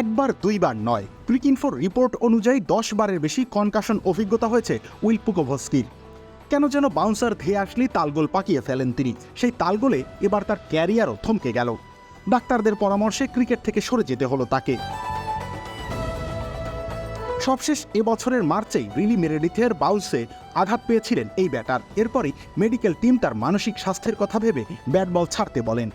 একবার, দুইবার নয়। ক্রিকিনফোর রিপোর্ট অনুযায়ী দশ বারের বেশি কনকাশন অভিজ্ঞতা হয়েছে উইল পুকোভস্কির কেন যেন বাউন্সার ধেয়ে আসলেই তালগোল পাকিয়ে ফেলেন তিনি। সেই তালগোলে এবার তার ক্যারিয়ারও থমকে গেল। ডাক্তারদের পরামর্শে ক্রিকেট থেকে সরে যেতে হলো তাকে। সবশেষ এবছরের মার্চেই রিলি মেরেডিথের বাউলসে আঘাত পেয়েছিলেন এই ব্যাটার। এরপরই মেডিকেল টিম তার মানসিক স্বাস্থ্যের কথা ভেবে ব্যাট বল ছাড়তে বলেন।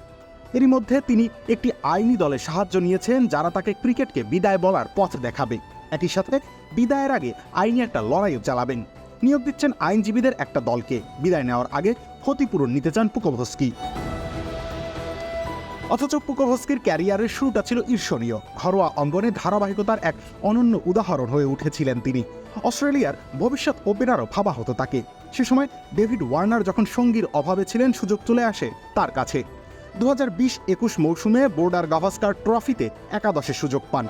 এরই মধ্যে তিনি একটি আইনি দলে সাহায্য নিয়েছেন যারা তাকে ক্রিকেটকে বিদায় বলার পথ দেখাবে। একই সাথে বিদায়ের আগে আইনি একটা লড়াইও চালাবেন। নিয়োগ দিচ্ছেন আইনজীবীদের একটা দলকে। বিদায় নেওয়ার আগে ক্ষতিপূরণ নিতে চান পুকোভস্কি অথচ পুকোভস্কির ক্যারিয়ারের শুরুটা ছিল ঈর্ষণীয়। ঘরোয়া অঙ্গনে ধারাবাহিকতার এক অনন্য উদাহরণ হয়ে উঠেছিলেন তিনি। অস্ট্রেলিয়ার ভবিষ্যৎ ওপেনারও ভাবা হতো তাকে। সে সময় ডেভিড ওয়ার্নার যখন সঙ্গীর অভাবে ছিলেন, সুযোগ চলে আসে তার কাছে। দু হাজার বিশ একুশ মৌসুমে বোর্ডার গাভাস্কার ট্রফিতে একাদশের সুযোগ পান।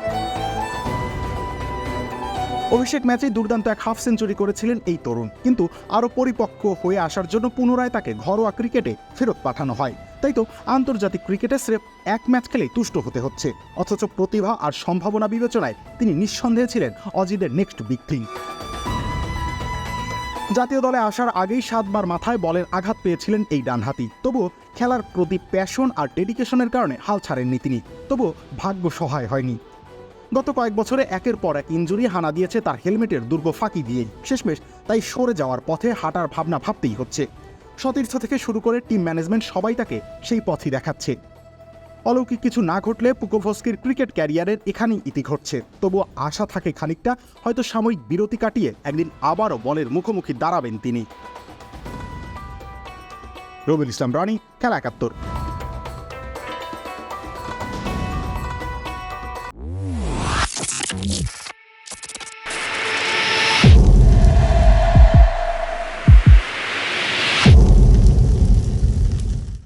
অভিষেক ম্যাচে দুর্দান্ত এক হাফ সেঞ্চুরি করেছিলেন এই তরুণ। কিন্তু আরও পরিপক্ক হয়ে আসার জন্য পুনরায় তাকে ঘরোয়া ক্রিকেটে ফেরত পাঠানো হয়। তাই তো আন্তর্জাতিক ক্রিকেটে স্রেফ এক ম্যাচ খেলেই তুষ্ট হতে হচ্ছে। অথচ প্রতিভা আর সম্ভাবনা বিবেচনায় তিনি নিঃসন্দেহে ছিলেন অজিদের নেক্সট বিগ থিং জাতীয় দলে আসার আগেই সাতবার মাথায় বলের আঘাত পেয়েছিলেন এই ডানহাতি। তবুও খেলার প্রতি প্যাশন আর ডেডিকেশনের কারণে হাল ছাড়েননি তিনি। তবু ভাগ্য সহায় হয়নি। গত কয়েক বছরে একের পর এক ইঞ্জুরি হানা দিয়েছে তার হেলমেটের দুর্গ ফাঁকি দিয়েই। শেষমেশ তাই সরে যাওয়ার পথে হাঁটার ভাবনা ভাবতেই হচ্ছে। সতীর্থ থেকে শুরু করে টিম ম্যানেজমেন্ট সবাই তাকে সেই পথই দেখাচ্ছে। অলৌকিক কিছু না ঘটলে পুকোভস্কির ক্রিকেট ক্যারিয়ারের এখানেই ইতি ঘটছে। তবুও আশা থাকে খানিকটা, হয়তো সাময়িক বিরতি কাটিয়ে একদিন আবারও বলের মুখোমুখি দাঁড়াবেন তিনি। রবিল ইসলাম রানি, খেলা একাত্তর।